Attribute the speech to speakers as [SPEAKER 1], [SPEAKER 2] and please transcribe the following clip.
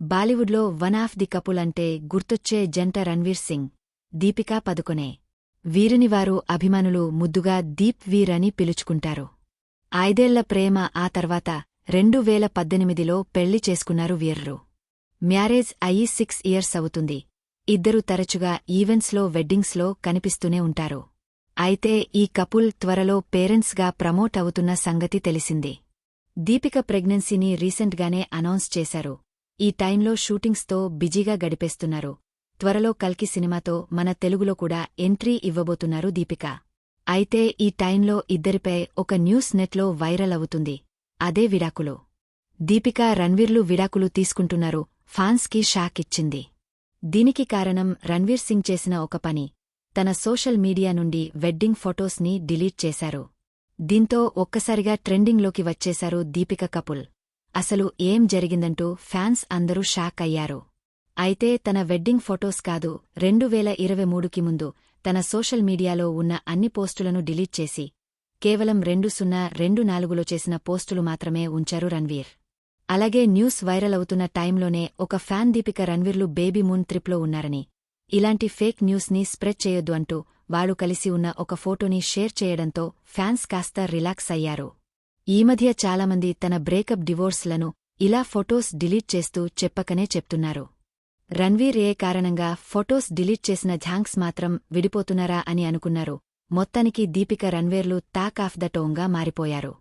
[SPEAKER 1] బాలీవుడ్లో one of the couple అంటే గుర్తొచ్చే జంట రణ్వీర్ సింగ్ దీపికా పదుకొనే. వీరిని వారు అభిమానులు ముద్దుగా దీప్ వీర్ అని పిలుచుకుంటారు. ఐదేళ్ళ ప్రేమ ఆ తర్వాత రెండు వేల పద్దెనిమిదిలో పెళ్ళి చేసుకున్నారు వీర్రు. మ్యారేజ్ అయ్యి సిక్స్ ఇయర్స్ అవుతుంది. ఇద్దరు తరచుగా ఈవెంట్స్లో వెడ్డింగ్స్లో కనిపిస్తూనే ఉంటారు. అయితే ఈ కపుల్ త్వరలో పేరెంట్స్గా ప్రమోట్ అవుతున్న సంగతి తెలిసింది. దీపిక ప్రెగ్నెన్సీని రీసెంట్గానే అనౌన్స్ చేశారు. ఈ టైంలో షూటింగ్స్తో బిజీగా గడిపేస్తున్నారు. త్వరలో కల్కి సినిమాతో మన తెలుగులో కూడా ఎంట్రీ ఇవ్వబోతున్నారు దీపిక. అయితే ఈ టైంలో ఇద్దరిపై ఒక న్యూస్ నెట్లో వైరల్ అవుతుంది. అదే విడాకులు. దీపిక రణ్వీర్లు విడాకులు తీసుకుంటున్నారు. ఫాన్స్కి షాక్ ఇచ్చింది. దీనికి కారణం రణ్వీర్ సింగ్ చేసిన ఒక పని. తన సోషల్ మీడియా నుండి వెడ్డింగ్ ఫొటోస్ని డిలీట్ చేశారు. దీంతో ఒక్కసారిగా ట్రెండింగ్లోకి వచ్చేశారు దీపిక కపుల్. అసలు ఏం జరిగిందంటూ ఫ్యాన్స్ అందరూ షాక్ అయ్యారు. అయితే తన వెడ్డింగ్ ఫొటోస్ కాదు రెండు వేల ఇరవై మూడుకి ముందు తన సోషల్ మీడియాలో ఉన్న అన్ని పోస్టులను డిలీట్ చేసి కేవలం రెండు సున్నా రెండు నాలుగులో చేసిన పోస్టులు మాత్రమే ఉంచారు రణ్వీర్. అలాగే న్యూస్ వైరల్ అవుతున్న టైంలోనే ఒక ఫ్యాన్ దీపిక రణ్వీర్లు బేబీ మూన్ ట్రిప్లో ఉన్నారని ఇలాంటి ఫేక్ న్యూస్ని స్ప్రెడ్ చేయొద్దు అంటూ వాళ్ళు కలిసి ఉన్న ఒక ఫోటోని షేర్ చేయడంతో ఫ్యాన్స్ కాస్త రిలాక్స్ అయ్యారు. ఈ మధ్య చాలామంది తన బ్రేకప్ డివోర్స్లను ఇలా ఫొటోస్ డిలీట్ చేస్తూ చెప్పకనే చెప్తున్నారు. రణ్వీర్ ఏ కారణంగా ఫొటోస్ డిలీట్ చేసిన ఝాంక్స్ మాత్రం విడిపోతున్నారా అని అనుకున్నారు. మొత్తానికి దీపిక రణ్వీర్లు తాక్ ఆఫ్ ద టోంగా మారిపోయారు.